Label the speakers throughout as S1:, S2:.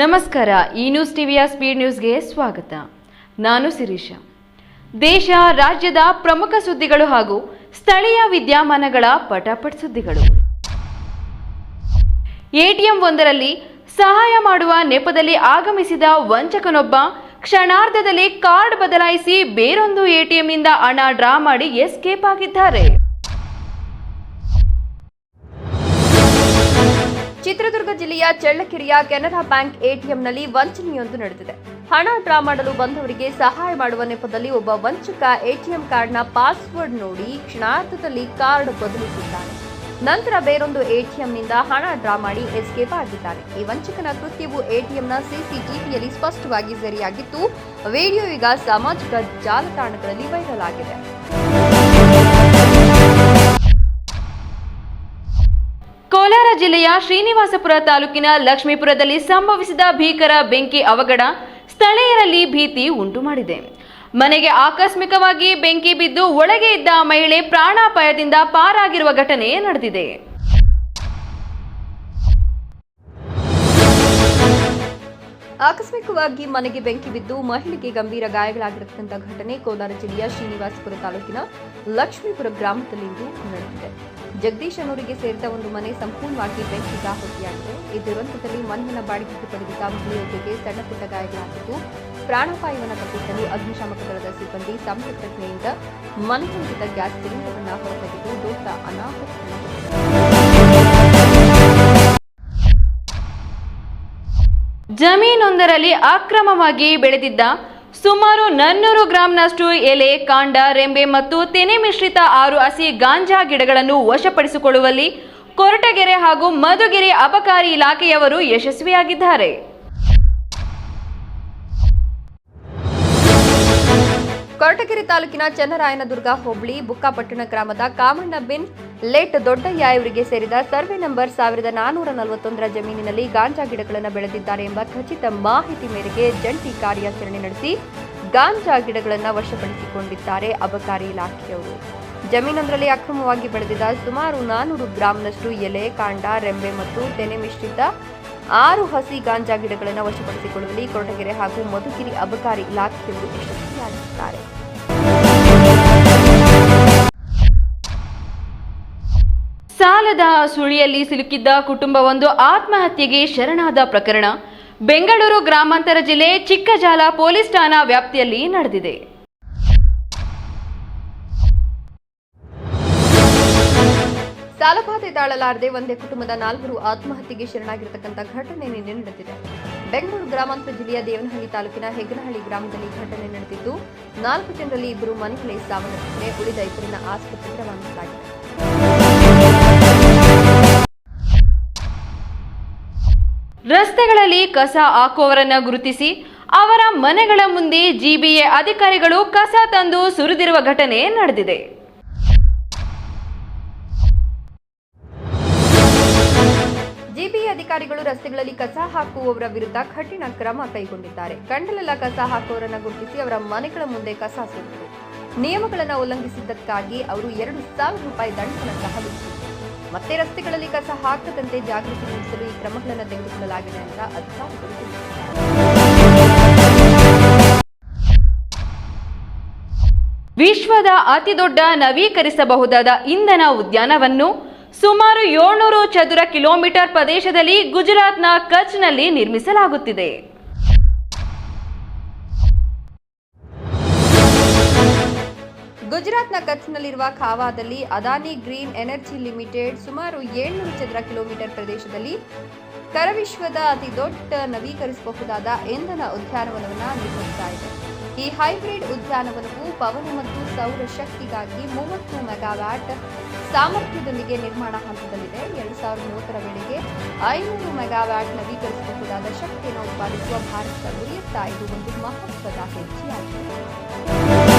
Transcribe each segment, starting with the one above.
S1: ನಮಸ್ಕಾರ, ಈ ನ್ಯೂಸ್ ಟಿವಿಯ ಸ್ಪೀಡ್ ನ್ಯೂಸ್ಗೆ ಸ್ವಾಗತ. ನಾನು ಸಿರೀಶ ದೇಶ, ರಾಜ್ಯದ ಪ್ರಮುಖ ಸುದ್ದಿಗಳು ಹಾಗೂ ಸ್ಥಳೀಯ ವಿದ್ಯಮಾನಗಳ ಪಟಾಪಟ್ ಸುದ್ದಿಗಳು. ಎಟಿಎಂ ಒಂದರಲ್ಲಿ ಸಹಾಯ ಮಾಡುವ ನೆಪದಲ್ಲಿ ಆಗಮಿಸಿದ ವಂಚಕನೊಬ್ಬ ಕ್ಷಣಾರ್ಧದಲ್ಲಿ ಕಾರ್ಡ್ ಬದಲಾಯಿಸಿ ಬೇರೊಂದು ಎಟಿಎಂನಿಂದ ಹಣ ಡ್ರಾ ಮಾಡಿ ಎಸ್ಕೇಪ್ ಆಗಿದ್ದಾರೆ.
S2: ಚಿತ್ರದುರ್ಗ ಜಿಲ್ಲೆಯ ಚಳ್ಳಕೆರೆಯ ಕೆನರಾ ಬ್ಯಾಂಕ್ ಎಟಿಎಂನಲ್ಲಿ ವಂಚನೆಯೊಂದು ನಡೆದಿದೆ. ಹಣ ಡ್ರಾ ಮಾಡಲು ಬಂದವರಿಗೆ ಸಹಾಯ ಮಾಡುವ ನೆಪದಲ್ಲಿ ಒಬ್ಬ ವಂಚಕ ಎಟಿಎಂ ಕಾರ್ಡ್ನ ಪಾಸ್ವರ್ಡ್ ನೋಡಿ ಕ್ಷಣಾರ್ಧದಲ್ಲಿ ಕಾರ್ಡ್ ಬದಲಿಸಿದ್ದಾನೆ. ನಂತರ ಬೇರೊಂದು ಎಟಿಎಂನಿಂದ ಹಣ ಡ್ರಾ ಮಾಡಿ ಎಸ್ಕೇಪ್ ಆಗಿದ್ದಾನೆ. ಈ ವಂಚಕನ ಕೃತ್ಯವು ಎಟಿಎಂನ ಸಿಸಿಟಿವಿಯಲ್ಲಿ ಸ್ಪಷ್ಟವಾಗಿ ಸರಿಯಾಗಿದ್ದು ವಿಡಿಯೋ ಈಗ ಸಾಮಾಜಿಕ ಜಾಲತಾಣಗಳಲ್ಲಿ ವೈರಲ್ ಆಗಿದೆ.
S1: ಕೋಲಾರ ಜಿಲ್ಲೆಯ ಶ್ರೀನಿವಾಸಪುರ ತಾಲೂಕಿನ ಲಕ್ಷ್ಮೀಪುರದಲ್ಲಿ ಸಂಭವಿಸಿದ ಭೀಕರ ಬೆಂಕಿ ಅವಘಡ ಸ್ಥಳೀಯರಲ್ಲಿ ಭೀತಿ ಉಂಟು ಮಾಡಿದೆ. ಮನೆಗೆ ಆಕಸ್ಮಿಕವಾಗಿ ಬೆಂಕಿ ಬಿದ್ದು ಒಳಗೆ ಇದ್ದ ಮಹಿಳೆ ಪ್ರಾಣಾಪಾಯದಿಂದ ಪಾರಾಗಿರುವ ಘಟನೆ ನಡೆದಿದೆ.
S2: ಆಕಸ್ಮಿಕವಾಗಿ ಮನೆಗೆ ಬೆಂಕಿ ಬಿದ್ದು ಮಹಿಳೆಗೆ ಗಂಭೀರ ಗಾಯಗಳಾಗಿರತಕ್ಕಂಥ ಘಟನೆ ಕೋಲಾರ ಜಿಲ್ಲೆಯ ಶ್ರೀನಿವಾಸಪುರ ತಾಲೂಕಿನ ಲಕ್ಷ್ಮೀಪುರ ಗ್ರಾಮದಲ್ಲಿಂದು ನಡೆದಿದೆ. ಜಗದೀಶ್ ಅನ್ನೋರಿಗೆ ಸೇರಿದ ಒಂದು ಮನೆ ಸಂಪೂರ್ಣವಾಗಿ ಬೆಂಕಿ ಆಹುತಿಯಾಗಿದೆ ಈ ದುರಂತದಲ್ಲಿ ಮಣ್ಣಿನ ಬಾಡಿಗೆಗೆ ಪಡೆದಿದ್ದ ಮಹಿಳೆಯೊಬ್ಬರಿಗೆ ಸಣ್ಣ ಪುಟ್ಟ ಗಾಯಗಳಾಗಿದ್ದು, ಪ್ರಾಣಾಪಾಯವನ್ನು ತಪ್ಪಿಸಲು ಅಗ್ನಿಶಾಮಕ ದಳದ ಸಿಬ್ಬಂದಿ ಸಂಯುಕ್ತ ಪ್ರಜ್ಞೆಯಿಂದ ಮನೆ ಹೊಂದಿದ್ದ ಗ್ಯಾಸ್ ಸಿಲಿಂಡರ್ ಅನ್ನು ಹೊರತೆಗೆದು ದೊಡ್ಡ ಅನಾಹುತ
S1: ಜಮೀನೊಂದರಲ್ಲಿ ಅಕ್ರಮವಾಗಿ ಬೆಳೆದಿದ್ದ ಸುಮಾರು ನನ್ನೂರು ಗ್ರಾಂನಷ್ಟು ಎಲೆ, ಕಾಂಡ, ರೆಂಬೆ ಮತ್ತು ತೆನೆ ಮಿಶ್ರಿತ ಆರು ಹಸಿ ಗಾಂಜಾ ಗಿಡಗಳನ್ನು ವಶಪಡಿಸಿಕೊಳ್ಳುವಲ್ಲಿ ಕೊರಟಗೆರೆ ಹಾಗೂ ಮಧುಗಿರಿ ಅಬಕಾರಿ ಇಲಾಖೆಯವರು ಯಶಸ್ವಿಯಾಗಿದ್ದಾರೆ.
S2: ಕೊರಟಗೆರೆ ತಾಲೂಕಿನ ಚನ್ನರಾಯನದುರ್ಗ ಹೋಬಳಿ, ಬುಕ್ಕಾಪಟ್ಟಣ ಗ್ರಾಮದ ಕಾಮಣ್ಣ ಬಿನ್ ಲೇಟ್ ದೊಡ್ಡಯ್ಯ ಇವರಿಗೆ ಸೇರಿದ ಸರ್ವೆ ನಂಬರ್ ಸಾವಿರದ ನಾನೂರ ನಲವತ್ತೊಂದರ ಜಮೀನಿನಲ್ಲಿ ಗಾಂಜಾ ಗಿಡಗಳನ್ನು ಬೆಳೆದಿದ್ದಾರೆ ಎಂಬ ಖಚಿತ ಮಾಹಿತಿ ಮೇರೆಗೆ ಜಂಟಿ ಕಾರ್ಯಾಚರಣೆ ನಡೆಸಿ ಗಾಂಜಾ ಗಿಡಗಳನ್ನು ವಶಪಡಿಸಿಕೊಂಡಿದ್ದಾರೆ ಅಬಕಾರಿ ಇಲಾಖೆಯವರು. ಜಮೀನೊಂದರಲ್ಲಿ ಅಕ್ರಮವಾಗಿ ಬೆಳೆದಿದ್ದ ಸುಮಾರು ನಾನೂರು ಗ್ರಾಂನಷ್ಟು ಎಲೆ, ಕಾಂಡ, ರೆಂಬೆ ಮತ್ತು ತೆನೆ ಮಿಶ್ರಿತ ಆರು ಹಸಿ ಗಾಂಜಾ ಗಿಡಗಳನ್ನು ವಶಪಡಿಸಿಕೊಳ್ಳುವಲ್ಲಿ ಕೊರಟಗೆರೆ ಹಾಗೂ ಮಧುಗಿರಿ ಅಬಕಾರಿ ಇಲಾಖೆಯವರು ಯಶಸ್ವಿಯಾಗಿದ್ದಾರೆ.
S1: ಸಾಲದ ಸುಳಿಯಲ್ಲಿ ಸಿಲುಕಿದ್ದ ಕುಟುಂಬವೊಂದು ಆತ್ಮಹತ್ಯೆಗೆ ಶರಣಾದ ಪ್ರಕರಣ. ಬೆಂಗಳೂರು ಗ್ರಾಮಾಂತರ ಜಿಲ್ಲೆ ಚಿಕ್ಕಜಾಲ ಪೊಲೀಸ್ ಠಾಣಾ ವ್ಯಾಪ್ತಿಯಲ್ಲಿ ನಡೆದಿದೆ.
S2: ಸಾಲಬಾಧೆ ತಾಳಲಾರದೆ ಒಂದೇ ಕುಟುಂಬದ ನಾಲ್ವರು ಆತ್ಮಹತ್ಯೆಗೆ ಶರಣಾಗಿರತಕ್ಕಂಥ ಘಟನೆ ನಿನ್ನೆ ನಡೆದಿದೆ. ಬೆಂಗಳೂರು ಗ್ರಾಮಾಂತರ ಜಿಲ್ಲೆಯ ದೇವನಹಳ್ಳಿ ತಾಲೂಕಿನ ಹೆಗ್ಗನಹಳ್ಳಿ ಗ್ರಾಮದಲ್ಲಿ ಘಟನೆ ನಡೆದಿದ್ದು, ನಾಲ್ಕು ಜನರಲ್ಲಿ ಇಬ್ಬರು ಮನೆಗಳೇ ಸಾವನ್ನಪ್ಪಿದರೆ ಉಳಿದ ಇಬ್ಬರನ್ನ ಆಸ್ಪತ್ರೆಗೆ ರವಾನಿಸಲಾಗಿದೆ.
S1: ರಸ್ತೆಗಳಲ್ಲಿ ಕಸ ಹಾಕುವವರನ್ನ ಗುರುತಿಸಿ ಅವರ ಮನೆಗಳ ಮುಂದೆ ಜಿಬಿಎ ಅಧಿಕಾರಿಗಳು ಕಸ ತಂದು ಸುರಿದಿರುವ ಘಟನೆ ನಡೆದಿದೆ.
S2: ಜಿಬಿಎ ಅಧಿಕಾರಿಗಳು ರಸ್ತೆಗಳಲ್ಲಿ ಕಸ ಹಾಕುವವರ ವಿರುದ್ಧ ಕಠಿಣ ಕ್ರಮ ಕೈಗೊಂಡಿದ್ದಾರೆ. ಕಂಡಲೆಲ್ಲ ಕಸ ಹಾಕುವವರನ್ನ ಗುರುತಿಸಿ ಅವರ ಮನೆಗಳ ಮುಂದೆ ಕಸ ಸುರಿದರು. ನಿಯಮಗಳನ್ನು ಉಲ್ಲಂಘಿಸಿದ್ದಕ್ಕಾಗಿ ಅವರು ಎರಡು ಸಾವಿರ ರೂಪಾಯಿ ದಂಡವನ್ನು ಸಹ ಮತ್ತೆ ರಸ್ತೆಗಳಲ್ಲಿ ಕಸ ಹಾಕದಂತೆ ಜಾಗೃತಿ ಮೂಡಿಸಲು ಈ ಕ್ರಮಗಳನ್ನು ತೆಗೆದುಕೊಳ್ಳಲಾಗಿದೆ ಅಂತ ಅಧಿಕಾರಿಗಳು ವಿಶ್ವದ
S1: ವಿಶ್ವದ ಅತಿದೊಡ್ಡ ನವೀಕರಿಸಬಹುದಾದ ಇಂಧನ ಉದ್ಯಾನವನ್ನು ಸುಮಾರು ಏಳ್ನೂರು ಚದುರ ಕಿಲೋಮೀಟರ್ ಪ್ರದೇಶದಲ್ಲಿ ಗುಜರಾತ್ನ ಕಚ್ನಲ್ಲಿ ನಿರ್ಮಿಸಲಾಗುತ್ತಿದೆ.
S2: ಗುಜರಾತ್ನ ಕಚ್ನಲ್ಲಿರುವ ಖಾವಾದಲ್ಲಿ ಅದಾನಿ ಗ್ರೀನ್ ಎನರ್ಜಿ ಲಿಮಿಟೆಡ್ ಸುಮಾರು ಏಳ್ನೂರು ಚದರ ಕಿಲೋಮೀಟರ್ ಪ್ರದೇಶದಲ್ಲಿ ಕರವಿಶ್ವದ ಅತಿ ದೊಡ್ಡ ನವೀಕರಿಸಬಹುದಾದ ಇಂಧನ ಉದ್ಯಾನವನವನ್ನು ನಿರ್ಮಿಸ್ತಾ ಈ ಹೈಬ್ರಿಡ್ ಉದ್ಯಾನವನವು ಪವನ ಮತ್ತು ಸೌರ ಶಕ್ತಿಗಾಗಿ ಮೂವತ್ತು ಮೆಗಾವ್ಯಾಟ್ ಸಾಮರ್ಥ್ಯದೊಂದಿಗೆ ನಿರ್ಮಾಣ ಹಂತದಲ್ಲಿದೆ. ಎರಡು ಸಾವಿರದ ಮೂವತ್ತರ ವೇಳೆಗೆ ಐನೂರು ಮೆಗಾವ್ಯಾಟ್ ನವೀಕರಿಸಬಹುದಾದ ಶಕ್ತಿಯನ್ನು ಉತ್ಪಾದಿಸುವ ಭಾರತದ ಗುರಿಯತ್ತ ಇದು ಒಂದು ಮಹತ್ವದ ಹೆಜ್ಜೆಯಾಗಿದೆ.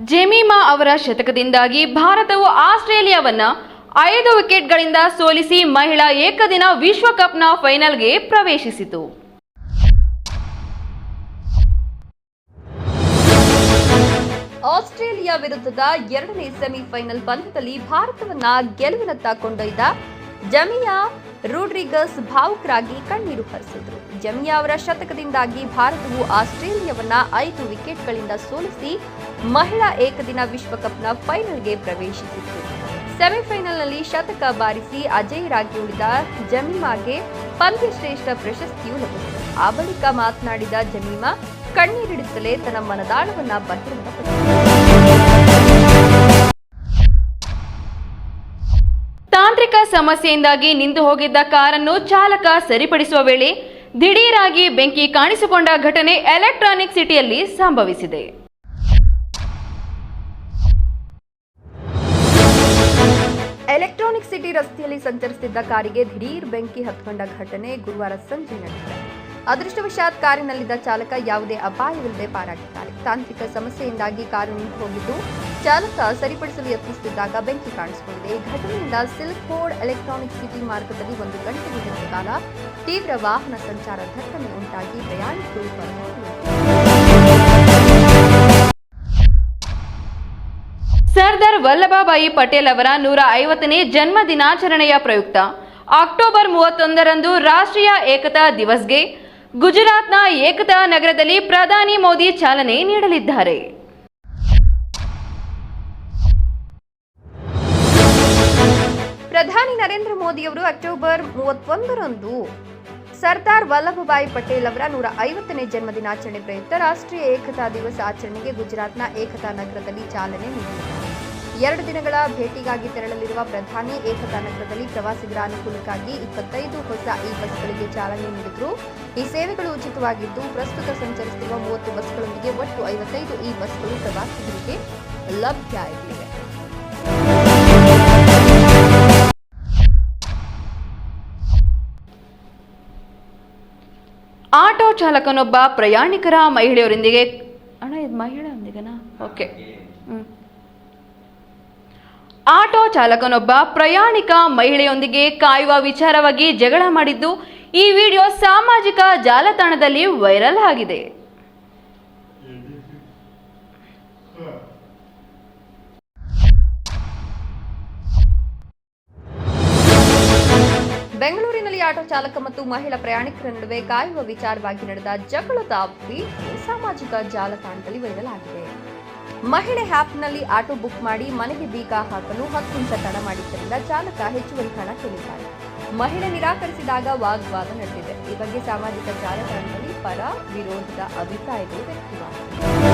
S1: ಜೆಮಿಮಾ ಅವರ ಶತಕದಿಂದಾಗಿ ಭಾರತವು ಆಸ್ಟ್ರೇಲಿಯಾವನ್ನ ಐದು ವಿಕೆಟ್ಗಳಿಂದ ಸೋಲಿಸಿ ಮಹಿಳಾ ಏಕದಿನ ವಿಶ್ವಕಪ್ನ ಫೈನಲ್ಗೆ ಪ್ರವೇಶಿಸಿತು.
S2: ಆಸ್ಟ್ರೇಲಿಯಾ ವಿರುದ್ಧದ ಎರಡನೇ ಸೆಮಿಫೈನಲ್ ಪಂದ್ಯದಲ್ಲಿ ಭಾರತವನ್ನ ಗೆಲುವಿನತ್ತ ಕೊಂಡೊಯ್ದ ಜಮಿಯಾ ರೂಡ್ರಿಗಸ್ ಭಾವುಕರಾಗಿ ಕಣ್ಣೀರು ಹರಿಸಿದ್ರು. ಜಮಿಯಾ ಅವರ ಶತಕದಿಂದಾಗಿ ಭಾರತವು ಆಸ್ಟ್ರೇಲಿಯಾವನ್ನ ಐದು ವಿಕೆಟ್ಗಳಿಂದ ಸೋಲಿಸಿ ಮಹಿಳಾ ಏಕದಿನ ವಿಶ್ವಕಪ್ನ ಫೈನಲ್ಗೆ ಪ್ರವೇಶಿಸಿತು ಸೆಮಿಫೈನಲ್ನಲ್ಲಿ ಶತಕ ಬಾರಿಸಿ ಅಜೇಯರಾಗಿ ಉಳಿದ ಜಮೀಮಾಗೆ ಪಂದ್ಯಶ್ರೇಷ್ಠ ಪ್ರಶಸ್ತಿಯು ಲಭಿಸಿತು. ಆ ಬಳಿಕ ಮಾತನಾಡಿದ ಜಮೀಮಾ, ಕಣ್ಣೀರಿಡುತ್ತಲೇ ತನ್ನ ಮನದಾಳವನ್ನ ಬಹಿರಂಗಪಡಿಸಿದರು.
S1: ಸಮಸ್ಯೆಯಿಂದಾಗಿ ನಿಂತು ಹೋಗಿದ್ದ ಕಾರನ್ನು ಚಾಲಕ ಸರಿಪಡಿಸುವ ವೇಳೆ ದಿಢೀರಾಗಿ ಬೆಂಕಿ ಕಾಣಿಸಿಕೊಂಡ ಘಟನೆ ಎಲೆಕ್ಟ್ರಾನಿಕ್ ಸಿಟಿಯಲ್ಲಿ ಸಂಭವಿಸಿದೆ.
S2: ಎಲೆಕ್ಟ್ರಾನಿಕ್ ಸಿಟಿ ರಸ್ತೆಯಲ್ಲಿ ಸಂಚರಿಸುತ್ತಿದ್ದ ಕಾರಿಗೆ ದಿಢೀರ್ ಬೆಂಕಿ ಹತ್ಕೊಂಡ ಘಟನೆ ಗುರುವಾರ ಸಂಜೆ ನಡೆದಿದೆ. ಅದೃಷ್ಟವಶಾತ್ ಕಾರಿನಲ್ಲಿದ್ದ ಚಾಲಕ ಯಾವುದೇ ಅಪಾಯವಿಲ್ಲದೆ ಪಾರಾಗಿದ್ದಾರೆ ತಾಂತ್ರಿಕ ಸಮಸ್ಯೆಯಿಂದಾಗಿ ಕಾರು ನಿಂತು ಹೋಗಿದ್ದು ಚಾಲಕ ಸರಿಪಡಿಸಲು ಯತ್ನಿಸುತ್ತಿದ್ದಾಗ ಬೆಂಕಿ ಕಾಣಿಸಿಕೊಂಡಿದೆ ಘಟನೆಯಿಂದ ಸಿಲ್ಕ್ ಬೋರ್ಡ್ ಎಲೆಕ್ಟ್ರಾನಿಕ್ ಸಿಟಿ ಮಾರ್ಗದಲ್ಲಿ ಒಂದು ಗಂಟೆ ಕಾಲ ತೀವ್ರ ವಾಹನ ಸಂಚಾರ ದಟ್ಟಣೆ ಉಂಟಾಗಿ ಪ್ರಯಾಣಿಕರು.
S1: ಸರ್ದಾರ್ ವಲ್ಲಭಭಾಯಿ ಪಟೇಲ್ ಅವರ ನೂರ ಐವತ್ತನೇ ಜನ್ಮ ದಿನಾಚರಣೆಯ ಪ್ರಯುಕ್ತ ಅಕ್ಟೋಬರ್ ಮೂವತ್ತೊಂದರಂದು ರಾಷ್ಟ್ರೀಯ ಏಕತಾ ದಿವಸ್ಗೆ ಗುಜರಾತ್ನ ಏಕತಾ ನಗರದಲ್ಲಿ ಪ್ರಧಾನಿ ಮೋದಿ ಚಾಲನೆ ನೀಡಲಿದ್ದಾರೆ
S2: ನರೇಂದ್ರ ಮೋದಿಯವರು ಅಕ್ಟೋಬರ್ ಮೂವತ್ತೊಂದರಂದು ಸರ್ದಾರ್ ವಲ್ಲಭಭಾಯಿ ಪಟೇಲ್ ಅವರ ನೂರ ಐವತ್ತನೇ ಜನ್ಮದಿನಾಚರಣೆ ಪ್ರಯುಕ್ತ ರಾಷ್ಟ್ರೀಯ ಏಕತಾ ದಿವಸ ಆಚರಣೆಗೆ ಗುಜರಾತ್ನ ಏಕತಾ ನಗರದಲ್ಲಿ ಚಾಲನೆ ನೀಡಿದರು. ಎರಡು ದಿನಗಳ ಭೇಟಿಗಾಗಿ ತೆರಳಲಿರುವ ಪ್ರಧಾನಿ ಏಕತಾ ನಗರದಲ್ಲಿ ಪ್ರವಾಸಿಗರ ಅನುಕೂಲಕ್ಕಾಗಿ ಇಪ್ಪತ್ತೈದು ಹೊಸ ಈ ಬಸ್ಗಳಿಗೆ ಚಾಲನೆ ನೀಡಿದ್ರು. ಈ ಸೇವೆಗಳು ಉಚಿತವಾಗಿದ್ದು, ಪ್ರಸ್ತುತ ಸಂಚರಿಸುತ್ತಿರುವ ಮೂವತ್ತು ಬಸ್ಗಳೊಂದಿಗೆ ಒಟ್ಟು ಐವತ್ತೈದು ಈ ಬಸ್ಗಳು ಪ್ರವಾಸಿಗರಿಗೆ ಲಭ್ಯ ಆಗಲಿವೆ
S1: ಆಟೋ ಚಾಲಕನೊಬ್ಬ ಪ್ರಯಾಣಿಕರ ಮಹಿಳೆಯರೊಂದಿಗೆ ಅಣ್ಣ, ಇದು ಮಹಿಳೆಯೊಂದಿಗೆನಾ ಓಕೆ. ಆಟೋ ಚಾಲಕನೊಬ್ಬ ಪ್ರಯಾಣಿಕ ಮಹಿಳೆಯೊಂದಿಗೆ ಕಾಯುವ ವಿಚಾರವಾಗಿ ಜಗಳ ಮಾಡಿದ್ದು, ಈ ವಿಡಿಯೋ ಸಾಮಾಜಿಕ ಜಾಲತಾಣದಲ್ಲಿ ವೈರಲ್ ಆಗಿದೆ.
S2: ಆಟೋ ಚಾಲಕ ಮತ್ತು ಮಹಿಳಾ ಪ್ರಯಾಣಿಕರ ನಡುವೆ ಕಾಯುವ ವಿಚಾರವಾಗಿ ನಡೆದ ಜಗಳದ ವಿಡಿಯೋ ಸಾಮಾಜಿಕ ಜಾಲತಾಣದಲ್ಲಿ ವೈರಲ್ ಮಹಿಳೆ ಆ್ಯಪ್ನಲ್ಲಿ ಆಟೋ ಬುಕ್ ಮಾಡಿ ಮನೆಗೆ ಬೀಗ ಹಾಕಲು ಹತ್ತು ನಿಮಿಷ ತಡ ಮಾಡಿದ್ದರಿಂದ ಚಾಲಕ ಹೆಚ್ಚುವರಿ ಹಣ ಕೇಳಿದ್ದಾರೆ ಮಹಿಳೆ ನಿರಾಕರಿಸಿದಾಗ ವಾಗ್ವಾದ ನಡೆದಿದೆ. ಈ ಬಗ್ಗೆ ಸಾಮಾಜಿಕ ಜಾಲತಾಣದಲ್ಲಿ ಪರ ವಿರೋಧದ ಅಭಿಪ್ರಾಯಗಳು ವ್ಯಕ್ತವಾಗಿವೆ